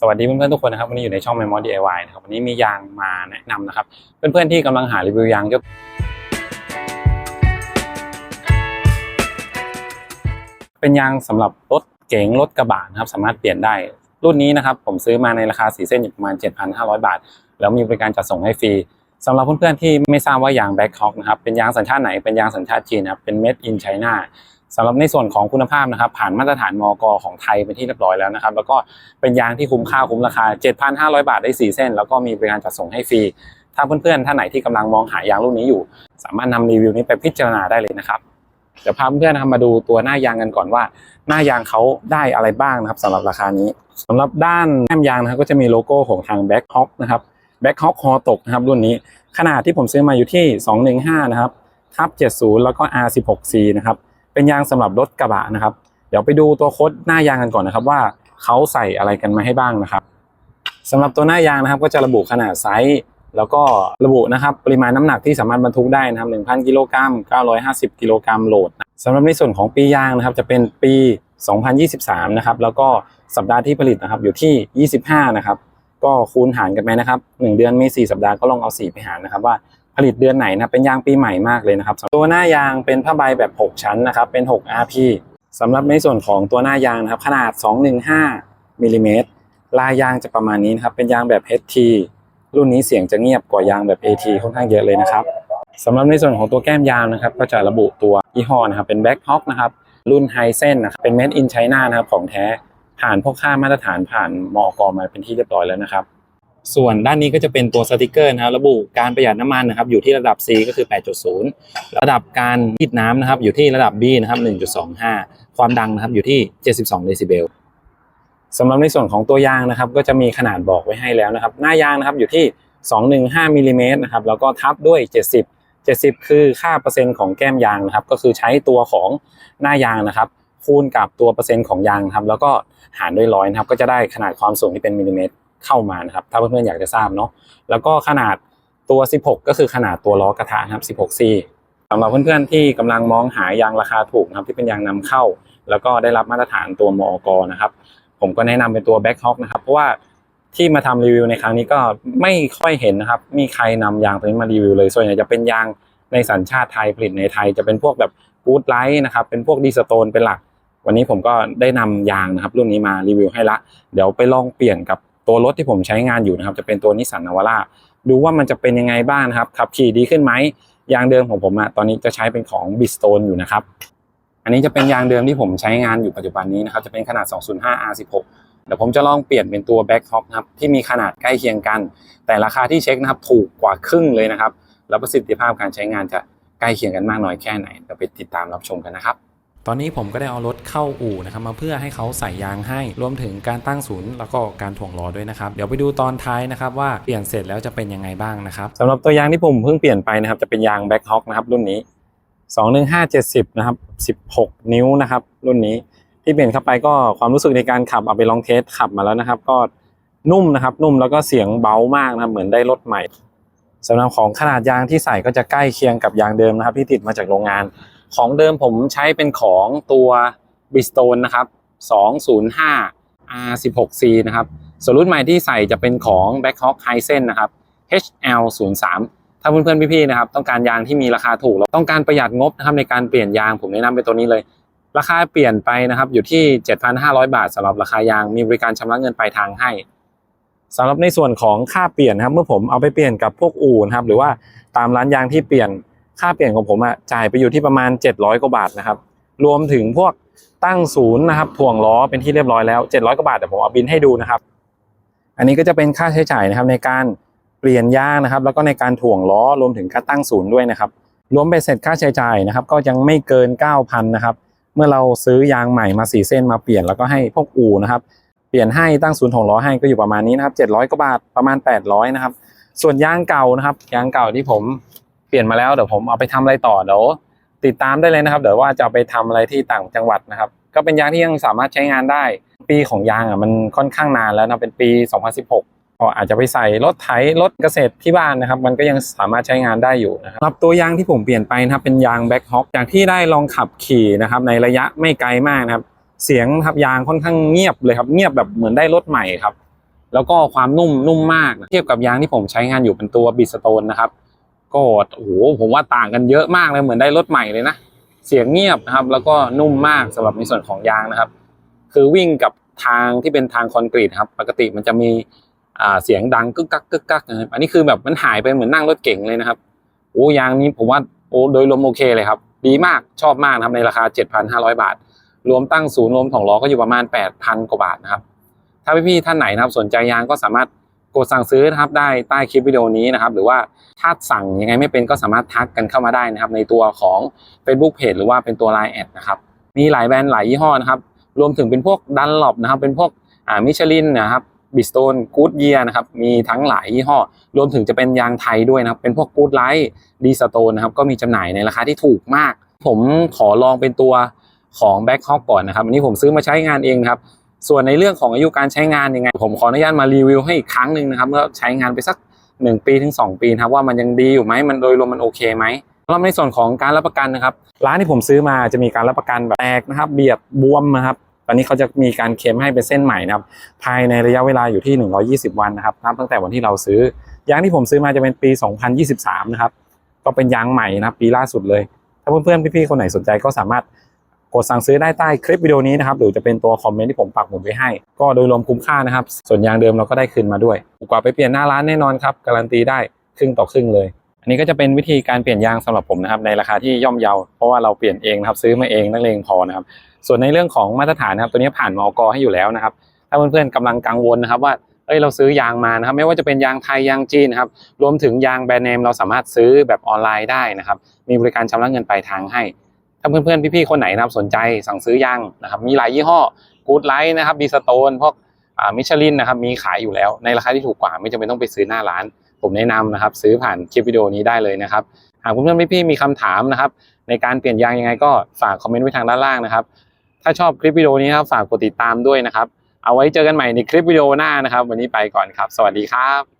สวัสดีเพื่อนๆทุกคนนะครับวันนี้อยู่ในช่อง Memo DIY นะครับวันนี้มียางมาแนะนำนะครับ เพื่อนๆที่กำลังหารีวิวยางยกเป็นยางสำหรับรถเก๋งรถกระบะนะครับ สามารถเปลี่ยนได้ รุ่นนี้นะครับ ผมซื้อมาในราคาสีเส้นอยู่ประมาณ 7,500 บาท แล้วมีบริการจัดส่งให้ฟรีสำหรับเพื่อนๆที่ไม่ทราบว่ายางแบ็คฮอกนะครับเป็นยางสัญชาติไหนเป็นยางสัญชาติจีนนะครับเป็น made in China สำหรับในส่วนของคุณภาพนะครับ ผ่านมาตรฐานมอกของไทยเป็นที่เรียบร้อยแล้วนะครับ แล้วก็เป็นยางที่คุ้มค่าคุ้มราคา 7,500 บาทได้ 4 เส้น แล้วก็มีบริการจัดส่งให้ฟรี ถ้าเพื่อนๆท่านไหนที่กำลังมองหายางรุ่นนี้อยู่ สามารถนำรีวิวนี้ไปพิจารณาได้เลยนะครับเดี๋ยวพาเพื่อนๆนะครับมาดูตัวหน้ายางกันก่อนว่า หน้ายางเขาได้อะไรบ้างนะครับสำหรับราคานี้สำหรับด้านแก้มยางนะครับก็จะมีโลโก้ของทาง Back Hawk นะครับ Back Hawk คอตกนะครับรุ่นนี้ขนาดที่ผมซื้อมาอยู่ที่ 215 นะครับทับ70 แล้วก็ R16C นะครับ เป็นยางสำหรับรถกระบะนะครับ เดี๋ยวไปดูตัวโคดหน้ายางกันก่อนนะครับ ว่าเขาใส่อะไรกันมาให้บ้างนะครับสำหรับตัวหน้ายางนะครับ ก็จะระบุขนาดไซส์แล้วก็ระบุนะครับปริมาณน้ำหนักที่สามารถบรรทุกได้นะครับ1,000กิโลกรัม950กิโลกรัมโหลดสำหรับในส่วนของปียางนะครับ จะเป็นปี 2023 นะครับ แล้วก็สัปดาห์ที่ผลิตนะครับ อยู่ที่ 25 นะครับ ก็คูณหารกันไปนะครับ 1 เดือนมี 4 สัปดาห์ก็ลองเอา 4 ไปหารนะครับว่า ผลิตเดือนไหนนะเป็นยางปีใหม่มากเลยนะครับตัวหน้ายางเป็นผ้าใบแบบ 6 ชั้นนะครับเป็น 6 RP สำหรับในส่วนของตัวหน้ายางนะครับขนาด 215มิลลิเมตรลายยางจะประมาณนี้นะครับเป็นยางแบบ HT รุ่นนี้เสียงจะเงียบกว่ายางแบบ AT ค่อนข้างเยอะเลยนะครับสำหรับในส่วนของตัวแก้มยางนะครับ ก็จะระบุตัวยี่ห้อนะครับเป็น Black Hawk นะครับรุ่นไฮเซนนะครับเป็น Made in China นะครับของแท้ผ่านพวกค่ามาตรฐานผ่านมอกมาเป็นที่เรียบร้อยแล้วนะครับ ส่วนด้านนี้ก็จะเป็นตัวสติกเกอร์นะครับระบุการประหยัดน้ำมันนะครับอยู่ที่ระดับ C ก็คือ 8.0 ระดับการรีดน้ำนะครับอยู่ที่ระดับ B นะครับ 1.25 ความดังนะครับอยู่ที่ 72 เดซิเบลสำหรับในส่วนของตัวยางนะครับก็จะมีขนาดบอกไว้ให้แล้วนะครับ หน้ายางนะครับอยู่ที่ 215มิลลิเมตรนะครับแล้วก็ทับด้วย 70 70 คือค่าเปอร์เซ็นต์ของแก้มยางนะครับก็คือใช้ตัวของหน้ายางนะครับคูณกับตัวเปอร์เซ็นต์ของยางครับแล้วก็หารด้วยร้อยนะครับก็จะได้ขนาดความสูงที่เป็นมิลลิเมตร เข้ามานะครับ ถ้าเพื่อนๆอยากจะทราบเนาะแล้วก็ขนาดตัว 16 ก็คือขนาดตัวล้อกระทะนะครับ 16C สำหรับเพื่อนๆที่กำลังมองหายางราคาถูกนะครับที่เป็นยางนำเข้า แล้วก็ได้รับมาตรฐานตัวมอกนะครับ ผมก็แนะนำเป็นตัว Back Hawk นะครับ เพราะว่าที่มาทำรีวิวในครั้งนี้ก็ไม่ค่อยเห็นนะครับ มีใครนำยางตัวนี้มารีวิวเลย ส่วนใหญ่จะเป็นยางในสัญชาติไทยผลิตในไทย จะเป็นพวกแบบกูดไลท์นะครับ เป็นพวกดีสโตนเป็นหลัก วันนี้ผมก็ได้นำยางนะครับ รุ่นนี้มารีวิวให้ละ เดี๋ยวไปลองเปลี่ยนกับ ตัวรถที่ผมใช้งานอยู่นะครับ จะเป็นตัวนิสสันนาวาร่าดูว่ามันจะเป็นยังไงบ้างนะครับขับขี่ดีขึ้นไหมยางเดิมของผมอะตอนนี้จะใช้เป็นของบิสโตนอยู่นะครับ อันนี้จะเป็นยางเดิมที่ผมใช้งานอยู่ปัจจุบันนี้นะครับ จะเป็นขนาด 205 R16 เดี๋ยวผมจะลองเปลี่ยนเป็นตัว Back Hawk นะครับที่มีขนาดใกล้เคียงกัน แต่ราคาที่เช็คนะครับถูกกว่าครึ่งเลยนะครับ แล้วประสิทธิภาพการใช้งานจะใกล้เคียงกันมากน้อยแค่ไหนเดี๋ยวไปติดตามรับชมกันนะครับ ตอนนี้ผมก็ได้เอารถเข้าอู่นะครับมาเพื่อให้เขาใส่ยางให้ รวมถึงการตั้งศูนย์แล้วก็การถ่วงล้อด้วยนะครับ เดี๋ยวไปดูตอนท้ายนะครับว่าเปลี่ยนเสร็จแล้วจะเป็นยังไงบ้างนะครับสำหรับตัวยางที่ผมเพิ่งเปลี่ยนไปนะครับจะเป็นยาง Back Hawk นะครับรุ่นนี้ 21570 นะครับ 16 นิ้วนะครับ รุ่นนี้ที่เปลี่ยนเข้าไปก็ความรู้สึกในการขับเอาไปลองเทสขับมาแล้วนะครับ ก็นุ่มนะครับนุ่มแล้วก็เสียงเบามากนะครับเหมือนได้รถใหม่สำหรับของขนาดยางที่ใส่ก็จะใกล้เคียงกับยางเดิมนะครับ ที่ติดมาจากโรงงาน ของเดิมผมใช้เป็นของตัว Bridgestone นะครับ 205 R16C นะครับ ส่วนรุ่นใหม่ที่ใส่จะเป็นของ Blackhawk Hisense นะครับ HL03 ถ้าเพื่อนๆพี่ๆนะครับต้องการยางที่มีราคาถูกแล้วต้องการประหยัดงบนะครับในการเปลี่ยนยางผมแนะนำเป็นตัวนี้เลย ราคาเปลี่ยนไปนะครับอยู่ที่ 7,500 บาทสำหรับราคายางมีบริการชำระเงินปลายทางให้สำหรับในส่วนของค่าเปลี่ยนนะครับเมื่อผมเอาไปเปลี่ยนกับพวกอู่นะครับหรือว่าตามร้านยางที่เปลี่ยน ค่าเปลี่ยนของผมอะจ่ายไปอยู่ที่ประมาณ 700 กว่าบาทนะครับ รวมถึงพวกตั้งศูนย์นะครับถ่วงล้อเป็นที่เรียบร้อยแล้ว 700 กว่าบาทเดี๋ยวผมเอาบินให้ดูนะครับ อันนี้ก็จะเป็นค่าใช้จ่ายนะครับในการเปลี่ยนยางนะครับ แล้วก็ในการถ่วงล้อรวมถึงการตั้งศูนย์ด้วยนะครับรวมไปเสร็จค่าใช้จ่ายนะครับ ก็ยังไม่เกิน 9,000นะครับเมื่อเราซื้อยางใหม่มาสี่เส้นมาเปลี่ยนแล้วก็ให้พวกอู่นะครับเปลี่ยนให้ตั้งศูนย์ถ่วงล้อให้ก็อยู่ประมาณนี้นะครับ700กว่าบาทประมาณ 800นะครับส่วนยางเก่านะครับยางเก่าที่ผม เปลี่ยนมาแล้วเดี๋ยวผมเอาไปทำอะไรต่อเดี๋ยวติดตามได้เลยนะครับ เดี๋ยวว่าจะไปทำอะไรที่ต่างจังหวัดนะครับ ก็เป็นยางที่ยังสามารถใช้งานได้ ปีของยางอะมันค่อนข้างนานแล้วนะเป็นปี 2016ก็อาจจะไปใส่รถไถรถเกษตรที่บ้านนะครับ มันก็ยังสามารถใช้งานได้อยู่นะครับรับตัวยางที่ผมเปลี่ยนไปนะครับเป็นยางแบ็คฮอ k จากที่ได้ลองขับขี่นะครับ ในระยะไม่ไกลมากนะครับ เสียงครับยางค่อนข้างเงียบเลยครับ เงียบแบบเหมือนได้รถใหม่ครับ แล้วก็ความนุ่มนุ่มมากนะเทียบกับยางที่ผมใช้งานอยู่เป็นตัวบิสโตนนะครับ ก็โอ้โหผมว่าต่างกันเยอะมากเลยเหมือนได้รถใหม่เลยนะเสียงเงียบนะครับ แล้วก็นุ่มมากสำหรับในส่วนของยางนะครับ คือวิ่งกับทางที่เป็นทางคอนกรีตครับ ปกติมันจะมีเสียงดังกึกกักกึกกักนะครับอันนี้คือแบบมันหายไปเหมือนนั่งรถเก๋งเลยนะครับโอ้ยางนี้ผมว่าโอ้โดยรวมโอเคเลยครับดีมากชอบมากนะครับในราคา 7,500 บาท รวมตั้งศูนย์รวมของล้อก็อยู่ประมาณ 8,000 กว่าบาทนะครับ ถ้าพี่ๆท่านไหนนะครับสนใจยางก็สามารถ กดสั่งซื้อนะครับได้ใต้คลิปวิดีโอนี้นะครับ หรือว่าถ้าสั่งยังไงไม่เป็นก็สามารถทักกันเข้ามาได้นะครับ ในตัวของ Facebook Page หรือว่าเป็นตัว Line แอดนะครับมีหลายแบรนด์หลายยี่ห้อนะครับ รวมถึงเป็นพวกดันหลบนะครับ เป็นพวกอ่ามิชลินนะครับบิสโตนกูดเยียนะครับ มีทั้งหลายยี่ห้อ รวมถึงจะเป็นยางไทยด้วยนะครับ เป็นพวกกูดไลท์ดีสโตนนะครับ ก็มีจำหน่ายในราคาที่ถูกมาก ผมขอลองเป็นตัวของแบ็คฮอกก่อนนะครับ อันนี้ผมซื้อมาใช้งานเองนะครับ ส่วนในเรื่องของอายุการใช้งานยังไง ผมขออนุญาตมารีวิวให้อีกครั้งหนึ่งนะครับเมื่อใช้งานไปสัก 1 ปีถึง 2 ปีนะครับว่ามันยังดีอยู่ไหมมันโดยรวมมันโอเคไหมสำหรับในส่วนของการรับประกันนะครับ ร้านที่ผมซื้อมาจะมีการรับประกันแบบแตกนะครับเบียดบวมนะครับตอนนี้เขาจะมีการเค็มให้เป็นเส้นใหม่นะครับภายในระยะเวลาอยู่ที่ 120 วันนะครับนับตั้งแต่วันที่เราซื้อยางที่ผมซื้อมาจะเป็นปี 2023 นะครับก็เป็นยางใหม่นะครับปีล่าสุดเลย ถ้าเพื่อนๆพี่ๆคนไหนสนใจก็สามารถ กดสั่งซื้อได้ใต้คลิปวิดีโอนี้นะครับหรือจะเป็นตัวคอมเมนต์ที่ผมปักหมุดไว้ให้ ก็โดยรวมคุ้มค่านะครับ ส่วนยางเดิมเราก็ได้คืนมาด้วยกว่าไปเปลี่ยนหน้าร้านแน่นอนครับการันตีได้ครึ่งต่อครึ่งเลย อันนี้ก็จะเป็นวิธีการเปลี่ยนยางสำหรับผมนะครับในราคาที่ย่อมเยาเพราะว่าเราเปลี่ยนเองนะครับซื้อมาเองนักเลงพอนะครับส่วนในเรื่องของมาตรฐานนะครับตัวนี้ผ่านมอกให้อยู่แล้วนะครับถ้าเพื่อนๆกำลังกังวลนะครับว่าเอ้ยเราซื้อยางมานะครับไม่ว่าจะเป็นยางไทยยางจีนนะครับรวมถึงยางแบรนด์เนมเราสามารถซื้อแบบออนไลน์ได้นะครับมีบริการชำระเงินปลายทางให้ ถ้าเพื่อนๆพี่ๆคนไหนนะครับสนใจสั่งซื้อยางนะครับมีหลายยี่ห้อกูดไลท์นะครับดีสโตนพวกมิชลินนะครับมีขายอยู่แล้วในราคาที่ถูกกว่าไม่จำเป็นต้องไปซื้อหน้าร้าน ผมแนะนำนะครับซื้อผ่านคลิปวิดีโอนี้ได้เลยนะครับหากเพื่อนๆพี่ๆมีคำถามนะครับในการเปลี่ยนยางยังไงก็ฝากคอมเมนต์ไว้ทางด้านล่างนะครับถ้าชอบคลิปวิดีโอนี้ครับฝากกดติดตามด้วยนะครับเอาไว้เจอกันใหม่ในคลิปวิดีโอหน้านะครับ วันนี้ไปก่อนครับ สวัสดีครับ